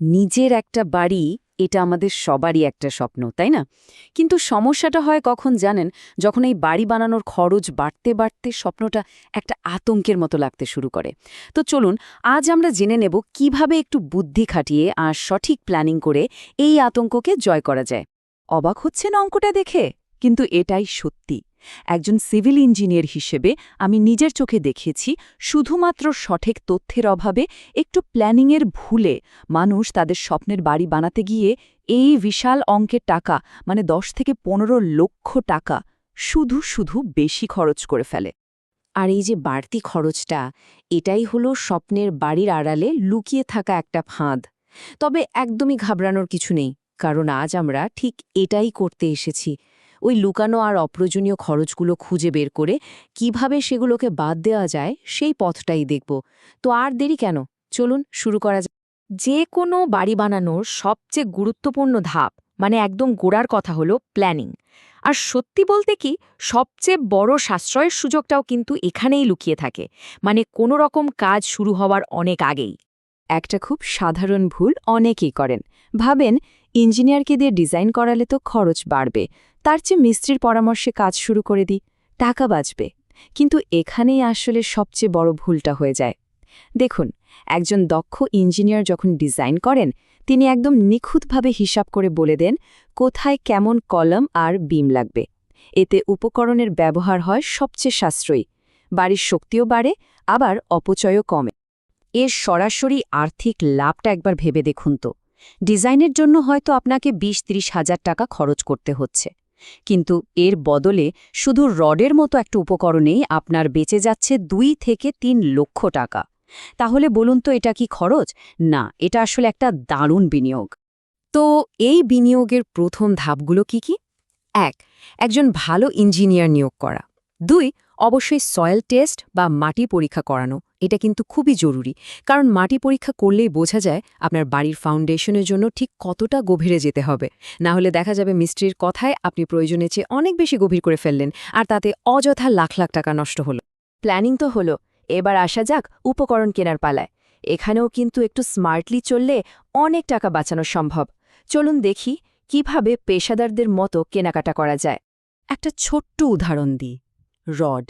নিজের একটা বাড়ি, এটা আমাদের সবারই একটা স্বপ্ন, তাই না? কিন্তু সমস্যাটা হয় কখন জানেন? যখন এই বাড়ি বানানোর খরচ বাড়তে বাড়তে স্বপ্নটা একটা আতঙ্কের মতো লাগতে শুরু করে। তো চলুন, আজ আমরা জেনে নেব কীভাবে একটু বুদ্ধি খাটিয়ে আর সঠিক প্ল্যানিং করে এই আতঙ্ককে জয় করা যায়। অবাক হচ্ছেন অঙ্কটা দেখে, কিন্তু এটাই সত্যি। একজন সিভিল ইঞ্জিনিয়ার হিসেবে আমি নিজের চোখে দেখেছি শুধুমাত্র সঠিক তথ্যের অভাবে একটু প্ল্যানিংয়ের ভুলে মানুষ তাদের স্বপ্নের বাড়ি বানাতে গিয়ে এই বিশাল অঙ্কের টাকা মানে দশ থেকে পনেরো লক্ষ টাকা, শুধু শুধু বেশি খরচ করে ফেলে। আর এই যে বাড়তি খরচটা, এটাই হলো স্বপ্নের বাড়ির আড়ালে লুকিয়ে থাকা একটা ফাঁদ। তবে একদমই ঘাবড়ানোর কিছু নেই, কারণ আজ আমরা ঠিক এটাই করতে এসেছি। ওই লুকানো আর অপ্রয়োজনীয় খরচগুলো খুঁজে বের করে কীভাবে সেগুলোকে বাদ দেওয়া যায় সেই পথটাই দেখব। তো আর দেরি কেন? চলুন শুরু করা যাক। যে কোনো বাড়ি বানানোর সবচেয়ে গুরুত্বপূর্ণ ধাপ মানে একদম গোড়ার কথা হলো প্ল্যানিং। আর সত্যি বলতে কি, সবচেয়ে বড় সাশ্রয়ের সুযোগটাও কিন্তু এখানেই লুকিয়ে থাকে মানে কোনো রকম কাজ শুরু হওয়ার অনেক আগেই। একটা খুব সাধারণ ভুল অনেকেই করেন। ভাবেন, ইঞ্জিনিয়ারকে দিয়ে ডিজাইন করালে তো খরচ বাড়বে। তার চেয়ে মিস্ত্রির পরামর্শে কাজ শুরু করে দিই, টাকা বাঁচবে। কিন্তু এখানেই আসলে সবচেয়ে বড় ভুলটা হয়ে যায়। দেখুন, একজন দক্ষ ইঞ্জিনিয়ার যখন ডিজাইন করেন, তিনি একদম নিখুঁতভাবে হিসাব করে বলে দেন কোথায় কেমন কলম আর বিম লাগবে। এতে উপকরণের ব্যবহার হয় সবচেয়ে সাশ্রয়ী। বাড়ির শক্তিও বাড়ে, আবার অপচয়ও কমে। এর সরাসরি আর্থিক লাভটা একবার ভেবে দেখুন তো। ডিজাইনের জন্য হয়তো আপনাকে বিশ ত্রিশ হাজার টাকা খরচ করতে হচ্ছে। কিন্তু এর বদলে শুধু রডের মতো একটা উপকরণেই আপনার বেঁচে যাচ্ছে দুই থেকে তিন লক্ষ টাকা। তাহলে বলুন তো এটা কি খরচ? না, এটা আসলে একটা দারুণ বিনিয়োগ। তো এই বিনিয়োগের প্রথম ধাপগুলো কি কি? এক, একজন ভালো ইঞ্জিনিয়ার নিয়োগ করা। দুই, অবশ্যই সয়েল টেস্ট বা মাটি পরীক্ষা করানো। এটা কিন্তু খুবই জরুরি। কারণ মাটি পরীক্ষা করলেই বোঝা যায় আপনার বাড়ির ফাউন্ডেশনের জন্য ঠিক কতটা গভীরে যেতে হবে। না হলে দেখা যাবে মিস্ত্রির কথায় আপনি প্রয়োজনের চেয়ে অনেক বেশি গভীর করে ফেললেন, আর তাতে অযথা লাখ লাখ টাকা নষ্ট হলো। প্ল্যানিং তো হলো। এবার আসা যাক উপকরণ কেনার পালায়। এখানেও কিন্তু একটু স্মার্টলি চললে অনেক টাকা বাঁচানো সম্ভব। চলুন দেখি কীভাবে পেশাদারদের মতো কেনাকাটা করা যায়। একটা ছোট্ট উদাহরণ দিই। রড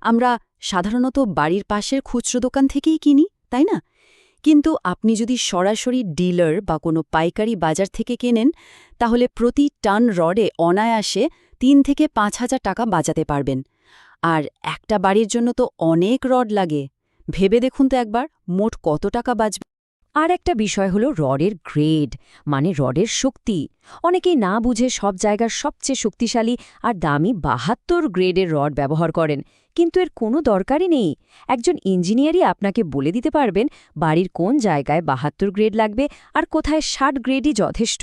আমরা সাধারণত বাড়ির পাশের খুচরো দোকান থেকেই কিনি, তাই না? কিন্তু আপনি যদি সরাসরি ডিলার বা কোনো পাইকারি বাজার থেকে কেনেন, তাহলে প্রতি টান রডে অনায়াসে তিন থেকে পাঁচ হাজার টাকা বাঁচাতে পারবেন। আর একটা বাড়ির জন্য তো অনেক রড লাগে। ভেবে দেখুন তো একবার, মোট কত টাকা বাঁচবে? আর একটা বিষয় হলো রডের গ্রেড মানে রডের শক্তি। অনেকেই না বুঝে সব জায়গার সবচেয়ে শক্তিশালী আর দামি বাহাত্তর গ্রেডের রড ব্যবহার করেন। কিন্তু এর কোনো দরকারই নেই। একজন ইঞ্জিনিয়ারই আপনাকে বলে দিতে পারবেন বাড়ির কোন জায়গায় বাহাত্তর গ্রেড লাগবে আর কোথায় ষাট গ্রেডই যথেষ্ট।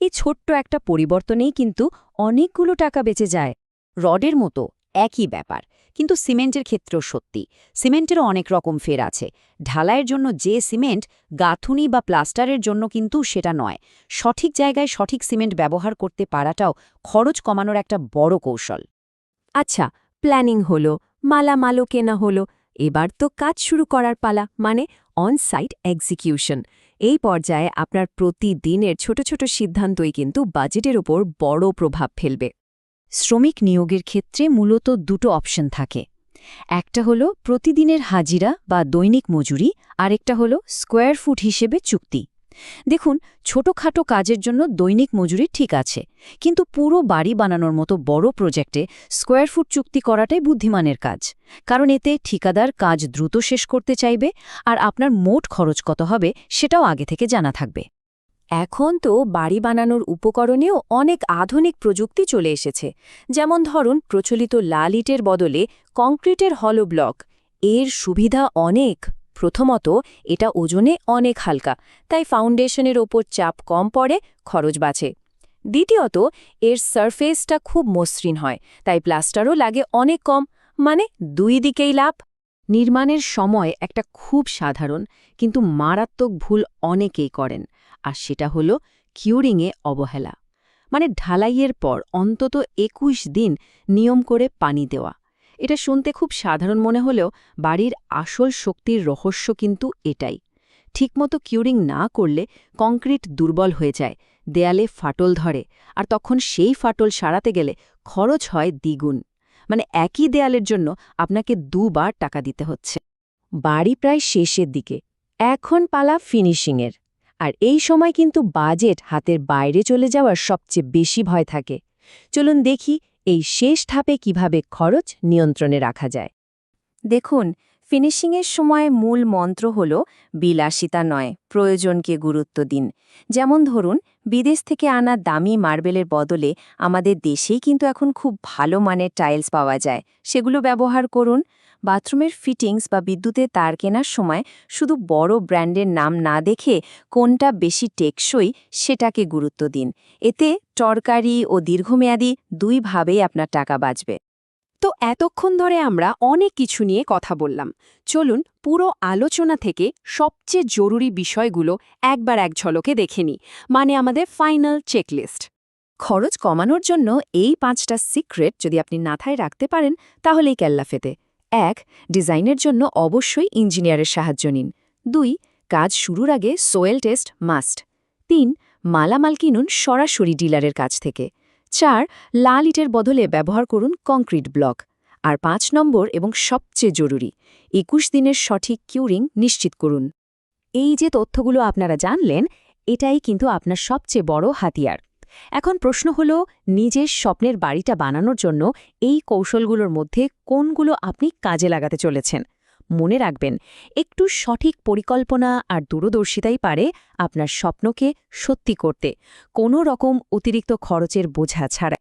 এই ছোট্ট একটা পরিবর্তনেই কিন্তু অনেকগুলো টাকা বেঁচে যায়। রডের মতো, একই ব্যাপার, কিন্তু সিমেন্টের ক্ষেত্রেও সত্যি। সিমেন্টেরও অনেক রকম ফের আছে। ঢালাইয়ের জন্য যে সিমেন্ট, গাঁথুনি বা প্লাস্টারের জন্য কিন্তু সেটা নয়। সঠিক জায়গায় সঠিক সিমেন্ট ব্যবহার করতে পারাটাও খরচ কমানোর একটা বড় কৌশল। আচ্ছা প্ল্যানিং হলো। মালামালও কেনা হলো। এবার তো কাজ শুরু করার পালা মানে অন সাইট এক্সিকিউশন এই পর্যায়ে আপনার প্রতিদিনের ছোট ছোট সিদ্ধান্তই কিন্তু বাজেটের ওপর বড় প্রভাব ফেলবে। শ্রমিক নিয়োগের ক্ষেত্রে মূলত দুটো অপশন থাকে। একটা হলো প্রতিদিনের হাজিরা বা দৈনিক মজুরি, আরেকটা হলো স্কোয়ার ফুট হিসেবে চুক্তি। দেখুন, ছোটখাটো কাজের জন্য দৈনিক মজুরি ঠিক আছে, কিন্তু পুরো বাড়ি বানানোর মতো বড় প্রজেক্টে স্কোয়ার ফুট চুক্তি করাটাই বুদ্ধিমানের কাজ। কারণ এতে ঠিকাদার কাজ দ্রুত শেষ করতে চাইবে আর আপনার মোট খরচ কত হবে সেটাও আগে থেকে জানা থাকবে। এখন তো বাড়ি বানানোর উপকরণেও অনেক আধুনিক প্রযুক্তি চলে এসেছে। যেমন ধরুন, প্রচলিত লাল ইটের বদলে কংক্রিটের হলো ব্লক। এর সুবিধা অনেক। প্রথমত, এটা ওজনে অনেক হালকা, তাই ফাউন্ডেশনের ওপর চাপ কম পড়ে, খরচ বাঁচে। দ্বিতীয়ত, এর সারফেসটা খুব মসৃণ হয়, তাই প্লাস্টারও লাগে অনেক কম মানে দুই দিকেই লাভ। নির্মাণের সময় একটা খুব সাধারণ, কিন্তু মারাত্মক ভুল অনেকেই করেন, আর সেটা হলো কিউরিংয়ে অবহেলা। মানে ঢালাইয়ের পর অন্তত একুশ দিন নিয়ম করে পানি দেওয়া। এটা শুনতে খুব সাধারণ মনে হলেও বাড়ির আসল শক্তির রহস্য কিন্তু এটাই। ঠিকমতো কিউরিং না করলে কংক্রিট দুর্বল হয়ে যায়, দেয়ালে ফাটল ধরে, আর তখন সেই ফাটল সারাতে গেলে খরচ হয় দ্বিগুণ। মানে একই দেয়ালের জন্য আপনাকে দুবার টাকা দিতে হচ্ছে। বাড়ি প্রায় শেষের দিকে, এখন পালা ফিনিশিংয়ের। আর এই সময় কিন্তু বাজেট হাতের বাইরে চলে যাওয়ার সবচেয়ে বেশি ভয় থাকে। চলুন দেখি এই শেষ ধাপে কীভাবে খরচ নিয়ন্ত্রণে রাখা যায়? দেখুন, ফিনিশিংয়ের সময় মূল মন্ত্র হল বিলাসিতা নয়, প্রয়োজনকে গুরুত্ব দিন। যেমন ধরুন, বিদেশ থেকে আনা দামি মার্বেলের বদলে আমাদের দেশেই কিন্তু এখন খুব ভালো মানের টাইলস পাওয়া যায়। সেগুলো ব্যবহার করুন। বাথরুমের ফিটিংস বা বিদ্যুতের তার কেনার সময় শুধু বড় ব্র্যান্ডের নাম না দেখে কোনটা বেশি টেকসই সেটাকে গুরুত্ব দিন। এতে টরকারি ও দীর্ঘমেয়াদী দুইভাবেই আপনার টাকা বাঁচবে। তো এতক্ষণ ধরে আমরা অনেক কিছু নিয়ে কথা বললাম। চলুন পুরো আলোচনা থেকে সবচেয়ে জরুরি বিষয়গুলো একবার এক ঝলকে দেখে নিই মানে আমাদের ফাইনাল চেকলিস্ট। খরচ কমানোর জন্য এই পাঁচটা সিক্রেট যদি আপনি নাথায় রাখতে পারেন, তাহলেই কেল্লাফেতে। এক, ডিজাইনের জন্য অবশ্যই ইঞ্জিনিয়ারের সাহায্য নিন। দুই, কাজ শুরুর আগে সোয়েল টেস্ট মাস্ট। তিন, মালামাল কিনুন সরাসরি ডিলারের কাছ থেকে। চার, লাল ইটের বদলে ব্যবহার করুন কংক্রিট ব্লক। আর পাঁচ নম্বর এবং সবচেয়ে জরুরি, একুশ দিনের সঠিক কিউরিং নিশ্চিত করুন। এই যে তথ্যগুলো আপনারা জানলেন, এটাই কিন্তু আপনার সবচেয়ে বড় হাতিয়ার। এখন প্রশ্ন হল, নিজের স্বপ্নের বাড়িটা বানানোর জন্য এই কৌশলগুলোর মধ্যে কোনগুলো আপনি কাজে লাগাতে চলেছেন? মনে রাখবেন, একটু সঠিক পরিকল্পনা আর দূরদর্শিতাই পারে আপনার স্বপ্নকে সত্যি করতে। কোনো রকম অতিরিক্ত খরচের বোঝা ছাড়া